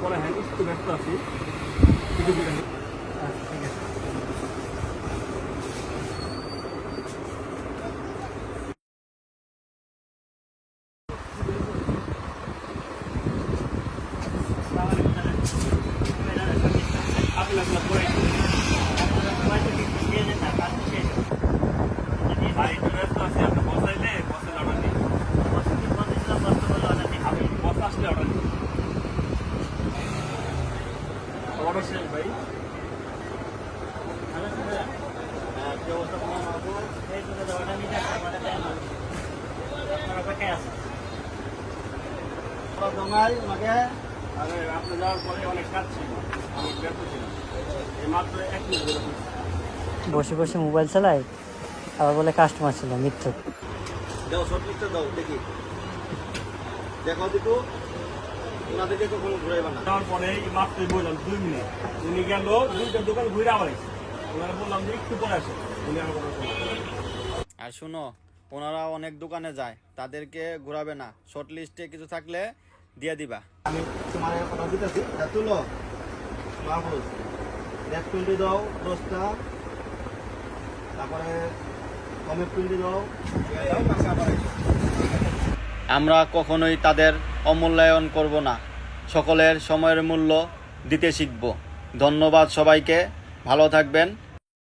পড়ায় হ্যাঁ একটু ব্যস্ত আছি ঠিক আছে ভাই একটু ব্যস্ত আছি আপনি বসাইলে বসাইলে অর্ডার দিই আপনি বসা বসে মোবাইল চালায় আবার বলে কাস্টমার ছিল মিথ্যুক। দাও দেখি। দেখো দিকু ওনাদেরকে কখনো ঘুরাইবা না। যাওয়ার পরে বললাম দুই মিনিট। উনি গেল দুইটা দোকান ঘুরে আবার ওনারা বললাম যে একটু পরে আসে। উনি আমার কথা শুনলেন না। আর শুনো ওনারা অনেক দোকানে যায় তাদেরকে ঘুরাবে না। শর্ট লিস্টে কিছু থাকলে দিয়ে দিবা। আমি তোমার কথা দিতেছি তুলো। মাহফুজ এক টোয়েন্টি দাও দশটা। তারপরে কমে টোয়েন্টি দাও। আমরা কখনোই তাদের অমূল্যায়ন করব না। সকলের সময়ের মূল্য দিতে শিখব। ধন্যবাদ সবাইকে। ভালো থাকবেন।